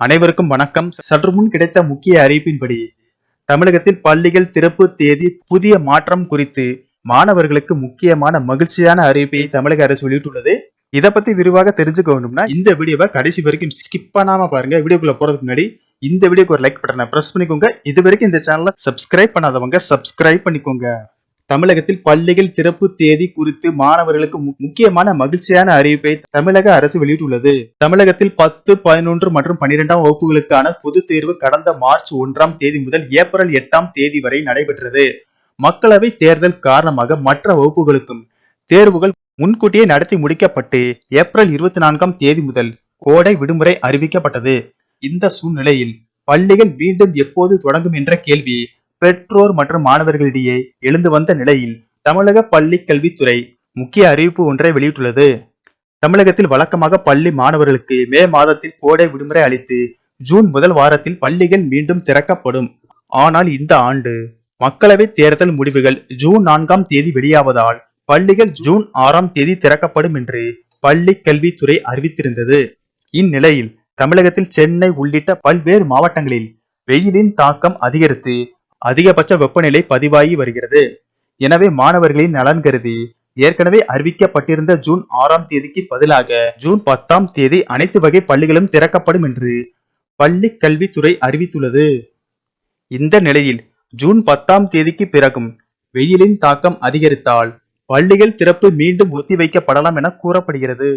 அனைவருக்கும் வணக்கம். சற்று முன் கிடைத்த முக்கிய அறிவிப்பின்படி தமிழகத்தில் பள்ளிகள் திறப்பு தேதி புதிய மாற்றம் குறித்து மாணவர்களுக்கு முக்கியமான மகிழ்ச்சியான அறிவிப்பை தமிழக அரசு வெளியிட்டுள்ளது. இதை பத்தி விரிவாக தெரிஞ்சுக்கணும்னா இந்த வீடியோவை கடைசி வரைக்கும் ஸ்கிப் பண்ணாம பாருங்க. வீடியோக்குள்ள போறதுக்கு முன்னாடி இந்த வீடியோக்கு ஒரு லைக் பட்டனை பிரஸ் பண்ணிக்கோங்க. இது வரைக்கும் இந்த சேனலை சப்ஸ்கிரைப் பண்ணாதவங்க சப்ஸ்கிரைப் பண்ணிக்கோங்க. தமிழகத்தில் பள்ளிகள் திறப்பு தேதி குறித்து மாணவர்களுக்கு மு- முக்கியமான மகிழ்ச்சியான அறிவிப்பை தமிழக அரசு வெளியிட்டுள்ளது. தமிழகத்தில் பத்து பதினொன்று மற்றும் பன்னிரெண்டாம் வகுப்புகளுக்கான பொதுத் தேர்வு கடந்த மார்ச் ஒன்றாம் தேதி முதல் ஏப்ரல் எட்டாம் தேதி வரை நடைபெற்றது. மக்களவை தேர்தல் காரணமாக மற்ற வகுப்புகளுக்கும் தேர்வுகள் முன்கூட்டியே நடத்தி முடிக்கப்பட்டு ஏப்ரல் இருபத்தி நான்காம் தேதி முதல் கோடை விடுமுறை அறிவிக்கப்பட்டது. இந்த சூழ்நிலையில் பள்ளிகள் மீண்டும் எப்போது தொடங்கும் என்ற கேள்வி பெற்றோர் மற்றும் மாணவர்களிடையே எழுந்து வந்த நிலையில் தமிழக பள்ளி கல்வித்துறை முக்கிய அறிவிப்பு ஒன்றை வெளியிட்டுள்ளது. தமிழகத்தில் வழக்கமாக பள்ளி மாணவர்களுக்கு மே மாதத்தில் கோடை விடுமுறை அளித்து ஜூன் முதல் வாரத்தில் பள்ளிகள் மீண்டும் திறக்கப்படும். ஆனால் இந்த ஆண்டு மக்களவை தேர்தல் முடிவுகள் ஜூன் நான்காம் தேதி வெளியாவதால் பள்ளிகள் ஜூன் ஆறாம் தேதி திறக்கப்படும் என்று பள்ளி கல்வித்துறை அறிவித்திருந்தது. இந்நிலையில் தமிழகத்தில் சென்னை உள்ளிட்ட பல்வேறு மாவட்டங்களில் வெயிலின் தாக்கம் அதிகரித்து அதிகபட்ச வெப்பநிலை பதிவாகி வருகிறது. எனவே மாணவர்களின் நலன் கருதி ஏற்கனவே அறிவிக்கப்பட்டிருந்த ஜூன் ஆறாம் தேதிக்கு பதிலாக ஜூன் பத்தாம் தேதி அனைத்து வகை பள்ளிகளும் திறக்கப்படும் என்று பள்ளி கல்வித்துறை அறிவித்துள்ளது. இந்த நிலையில் ஜூன் பத்தாம் தேதிக்கு பிறகும் வெயிலின் தாக்கம் அதிகரித்தால் பள்ளிகள் திறப்பு மீண்டும் ஒத்திவைக்கப்படலாம் என கூறப்படுகிறது.